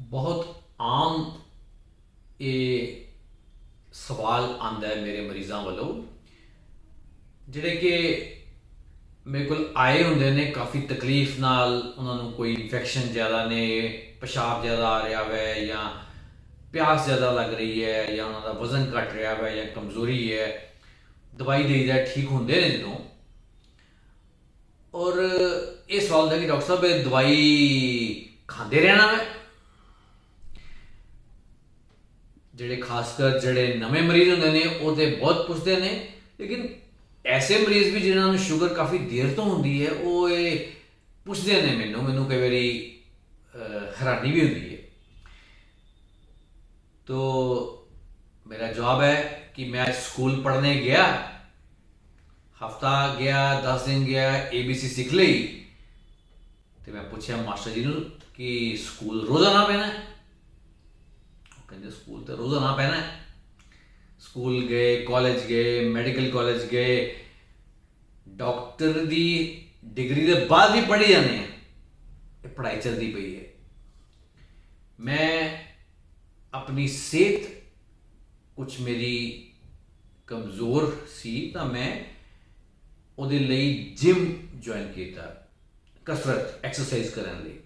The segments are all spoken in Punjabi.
ਬਹੁਤ ਆਮ ਇਹ ਸਵਾਲ ਆਂਦਾ ਹੈ ਮੇਰੇ ਮਰੀਜ਼ਾਂ ਵੱਲੋਂ। ਜਿਹੜੇ ਕਿ ਮੇਰੇ ਕੋਲ ਆਏ ਹੁੰਦੇ ਨੇ, ਕਾਫੀ ਤਕਲੀਫ ਨਾਲ ਉਹਨਾਂ ਨੂੰ ਕੋਈ ਇਨਫੈਕਸ਼ਨ ਜ਼ਿਆਦਾ ਨੇ, ਪਿਸ਼ਾਬ ਜ਼ਿਆਦਾ ਆ ਰਿਹਾ ਹੈ ਜਾਂ ਪਿਆਸ ਜ਼ਿਆਦਾ ਲੱਗ ਰਹੀ ਹੈ ਜਾਂ ਉਹਨਾਂ ਦਾ ਵਜ਼ਨ ਘਟ ਰਿਹਾ ਹੈ ਜਾਂ ਕਮਜ਼ੋਰੀ ਹੈ, ਦਵਾਈ ਦੇਈਦਾ ਠੀਕ ਹੁੰਦੇ ਨੇ ਜਦੋਂ। ਔਰ ਇਹ ਸਵਾਲ ਦਾ ਕਿ ਡਾਕਟਰ ਸਾਹਿਬ, ਇਹ ਦਵਾਈ ਖਾਂਦੇ ਰਹਿਣਾ ਹੈ ਜਿਹੜੇ ਖਾਸ ਕਰ ਜਿਹੜੇ ਨਵੇਂ ਮਰੀਜ਼ ਹੁੰਦੇ ਨੇ, ਉਹ ਤੇ ਬਹੁਤ ਪੁੱਛਦੇ ਨੇ। ਲੇਕਿਨ ਐਸੇ ਮਰੀਜ਼ ਵੀ ਜਿਨ੍ਹਾਂ ਨੂੰ ਸ਼ੂਗਰ ਕਾਫੀ ਦੇਰ ਤੋਂ ਹੁੰਦੀ ਹੈ, ਉਹ ਇਹ ਪੁੱਛਦੇ ਨੇ ਮੈਨੂੰ। ਮੈਨੂੰ ਕਈ ਵਾਰੀ ਹੈਰਾਨੀ ਵੀ ਹੁੰਦੀ ਹੈ। ਤੋ ਮੇਰਾ ਜਵਾਬ ਹੈ ਕਿ ਮੈਂ ਸਕੂਲ ਪੜ੍ਹਨੇ ਗਿਆ, ਹਫਤਾ ਗਿਆ 10 ਦਿਨ ਗਿਆ ABC ਸਿੱਖ ਲਈ। ਤੇ ਮੈਂ ਪੁੱਛਿਆ ਮਾਸਟਰ ਜੀ ਨੂੰ ਕਿ ਸਕੂਲ ਰੋਜ਼ਾਨਾ ਪੈਣਾ ਕਹਿੰਦੇ ਸਕੂਲ ਤੇ ਪੈਣਾ ਸਕੂਲ ਗਏ ਕਾਲਜ ਗਏ ਮੈਡੀਕਲ ਕਾਲਜ ਗਏ। ਡਾਕਟਰ ਦੀ ਡਿਗਰੀ ਦੇ ਬਾਅਦ ਵੀ ਪੜ੍ਹੀ ਜਾਂਦੇ ਆ। ਇਹ ਪੜ੍ਹਾਈ ਚੱਲਦੀ ਪਈ ਹੈ। ਮੈਂ ਆਪਣੀ ਸਿਹਤ ਕੁਝ ਮੇਰੀ ਕਮਜ਼ੋਰ ਸੀ ਤਾਂ ਮੈਂ ਉਹਦੇ ਲਈ ਜਿਮ ਜੁਆਇਨ ਕੀਤਾ। ਕਸਰਤ ਐਕਸਰਸਾਈਜ਼ ਕਰਨ ਲਈ।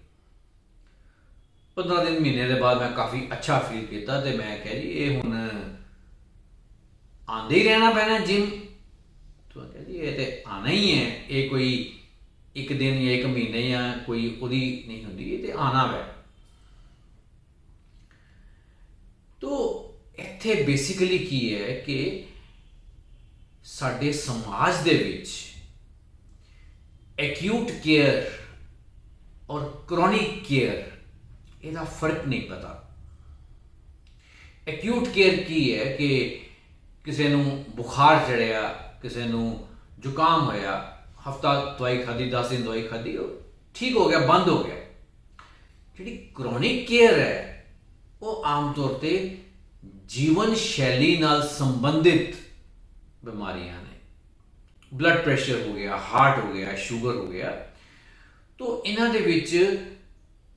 15 ਦਿਨ ਮਹੀਨੇ ਦੇ ਬਾਅਦ ਮੈਂ ਕਾਫੀ ਅੱਛਾ ਫੀਲ ਕੀਤਾ ਤੇ ਮੈਂ ਕਿਹਾ ਜੀ, ਇਹ ਹੁਣ ਆਂਦੇ ਹੀ ਰਹਿਣਾ ਪੈਣਾ ਜਿਮ ਤੂੰ ਕਿਹਾ ਜੀ, ਇਹ ਤੇ ਆਣਾ ਹੀ ਹੈ। ਇਹ ਕੋਈ ਇੱਕ ਦਿਨ ਜਾਂ ਇੱਕ ਮਹੀਨੇ ਜਾਂ ਕੋਈ ਉਹਦੀ ਨਹੀਂ ਹੁੰਦੀ, ਇਹ ਤੇ ਆਣਾ ਵੈ। ਤੋ ਇੱਥੇ ਬੇਸਿਕਲੀ ਕੀ ਹੈ ਕਿ ਸਾਡੇ ਸਮਾਜ ਦੇ ਵਿੱਚ ਐਕਿਊਟ ਕੇਅਰ ਔਰ ਕ੍ਰੋਨਿਕ ਕੇਅਰ ਇਹਦਾ ਫ਼ਰਕ ਨਹੀਂ ਪਤਾ। ਐਕਿਊਟ ਕੇਅਰ ਕੀ ਹੈ ਕਿ ਕਿਸੇ ਨੂੰ ਬੁਖਾਰ ਚੜਿਆ, ਕਿਸੇ ਨੂੰ ਜ਼ੁਕਾਮ ਹੋਇਆ, ਹਫਤਾ ਦਵਾਈ ਖਾਦੀ 10 ਦਿਨ ਦਵਾਈ ਖਾਦੀ ਉਹ ਠੀਕ ਹੋ ਗਿਆ, ਬੰਦ ਹੋ ਗਿਆ। ਜਿਹੜੀ ਕ੍ਰੋਨਿਕ ਕੇਅਰ ਹੈ, ਉਹ ਆਮ ਤੌਰ ਤੇ ਜੀਵਨ ਸ਼ੈਲੀ ਨਾਲ ਸੰਬੰਧਿਤ ਬਿਮਾਰੀਆਂ ਨੇ। ਬਲੱਡ ਪ੍ਰੈਸ਼ਰ ਹੋ ਗਿਆ ਹਾਰਟ ਹੋ ਗਿਆ ਸ਼ੂਗਰ ਹੋ ਗਿਆ। ਤੋਂ ਇਹਨਾਂ ਦੇ ਵਿੱਚ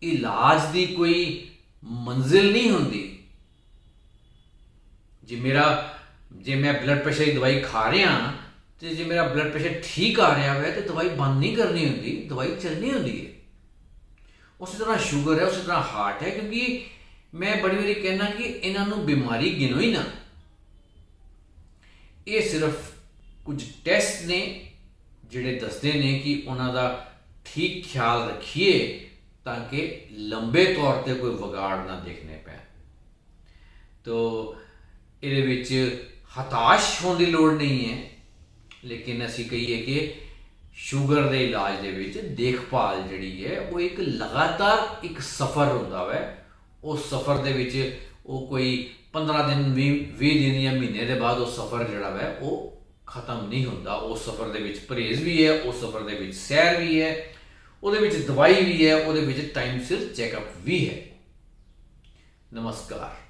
ਇਲਾਜ ਦੀ ਕੋਈ ਮੰਜ਼ਿਲ ਨਹੀਂ ਹੁੰਦੀ। ਜੇ ਮੇਰਾ, ਜੇ ਮੈਂ ਬਲੱਡ ਪ੍ਰੈਸ਼ਰ ਦੀ ਦਵਾਈ ਖਾ ਰਿਹਾ ਤੇ ਜੇ ਮੇਰਾ ਬਲੱਡ ਪ੍ਰੈਸ਼ਰ ਠੀਕ ਆ ਰਿਹਾ ਹੈ ਤੇ ਦਵਾਈ ਬੰਦ ਨਹੀਂ ਕਰਨੀ ਹੁੰਦੀ, ਦਵਾਈ ਚੱਲਣੀ ਹੁੰਦੀ ਹੈ। ਉਸੇ ਤਰ੍ਹਾਂ ਸ਼ੂਗਰ ਹੈ, ਉਸੇ ਤਰ੍ਹਾਂ ਹਾਰਟ ਹੈ, ਕਿਉਂਕਿ ਮੈਂ ਬੜੀ ਵਾਰੀ ਕਹਿਣਾ ਕਿ ਇਹਨਾਂ ਨੂੰ ਬਿਮਾਰੀ ਗਿਣੋ ਹੀ ਨਾ। ਇਹ ਸਿਰਫ ਕੁਝ ਟੈਸਟ ਨੇ, ਜਿਹੜੇ ਦੱਸਦੇ ਨੇ ਕਿ ਉਹਨਾਂ ਦਾ ਠੀਕ ਖਿਆਲ ਰੱਖੀਏ ਤਾਂ ਕਿ ਲੰਬੇ ਤੌਰ ਤੇ ਕੋਈ ਵਿਗਾੜ ਨਾ ਦੇਖਣੇ ਪੈ ਤੋ ਇਹਦੇ ਵਿੱਚ ਹਤਾਸ਼ ਹੋਣ ਦੀ ਲੋੜ ਨਹੀਂ ਹੈ, ਲੇਕਿਨ ਅਸੀਂ ਕਹੀਏ ਕਿ ਸ਼ੂਗਰ ਦੇ ਇਲਾਜ ਦੇ ਵਿੱਚ ਦੇਖਭਾਲ ਜਿਹੜੀ ਹੈ, ਉਹ ਇੱਕ ਲਗਾਤਾਰ ਇੱਕ ਸਫ਼ਰ ਹੁੰਦਾ ਵੈ। ਉਸ ਸਫ਼ਰ ਦੇ ਵਿੱਚ ਉਹ ਕੋਈ 15 ਦਿਨ 20 20 ਦਿਨ ਜਾਂ ਮਹੀਨੇ ਦੇ ਬਾਅਦ ਉਹ ਸਫ਼ਰ ਜਿਹੜਾ ਵੈ, ਉਹ ਖਤਮ ਨਹੀਂ ਹੁੰਦਾ। ਉਸ ਸਫ਼ਰ ਦੇ ਵਿੱਚ ਪਰਹੇਜ਼ ਵੀ ਹੈ ਉਸ ਸਫ਼ਰ ਦੇ ਵਿੱਚ ਸੈਰ ਵੀ ਹੈ ਉਹਦੇ ਵਿੱਚ ਦਵਾਈ ਵੀ ਹੈ ਉਹਦੇ ਵਿੱਚ ਟਾਈਮ ਸਿਰ ਚੈੱਕਅਪ ਵੀ ਹੈ। ਨਮਸਕਾਰ।